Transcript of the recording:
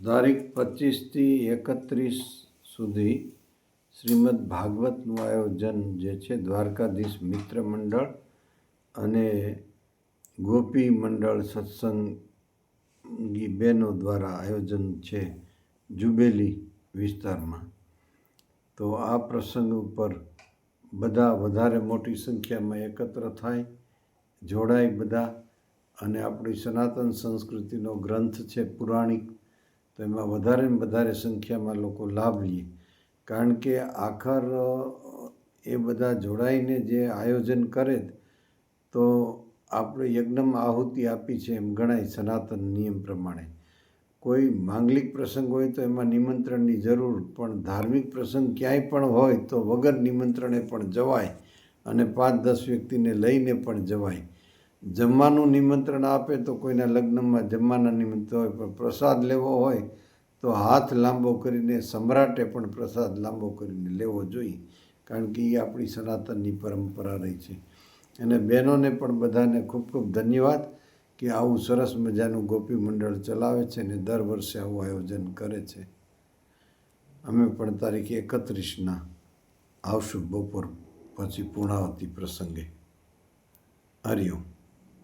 તારીખ પચીસથી એકત્રીસ સુધી શ્રીમદ ભાગવતનું આયોજન જે છે દ્વારકાધીશ મિત્ર મંડળ અને ગોપી મંડળ સત્સંગી બહેનો દ્વારા આયોજન છે જુબેલી વિસ્તારમાં. તો આ પ્રસંગ ઉપર બધા વધારે મોટી સંખ્યામાં એકત્ર થાય, જોડાય બધા અને આપણી સનાતન સંસ્કૃતિનો ગ્રંથ છે પુરાણિક તો એમાં વધારે ને વધારે સંખ્યામાં લોકો લાભ લે. કારણ કે આખર એ બધા જોડાઈને જે આયોજન કરે તો આપણે યજ્ઞમાં આહુતિ આપી છે એમ ગણાય સનાતન નિયમ પ્રમાણે. કોઈ માંગલિક પ્રસંગ હોય તો એમાં નિમંત્રણની જરૂર, પણ ધાર્મિક પ્રસંગ ક્યાંય પણ હોય તો વગર નિમંત્રણે પણ જવાય અને પાંચ દસ વ્યક્તિને લઈને પણ જવાય. જમવાનું નિમંત્રણ આપે તો કોઈના લગ્નમાં જમવાના નિમંત્રણ હોય, પણ પ્રસાદ લેવો હોય તો હાથ લાંબો કરીને, સમ્રાટે પણ પ્રસાદ લાંબો કરીને લેવો જોઈએ, કારણ કે એ આપણી સનાતનની પરંપરા રહી છે. અને બહેનોને પણ બધાને ખૂબ ખૂબ ધન્યવાદ કે આવું સરસ મજાનું ગોપી મંડળ ચલાવે છે અને દર વર્ષે આવું આયોજન કરે છે. અમે પણ તારીખ એકત્રીસના આવશું બપોર પછી પૂર્ણાવતી પ્રસંગે. હરિઓમ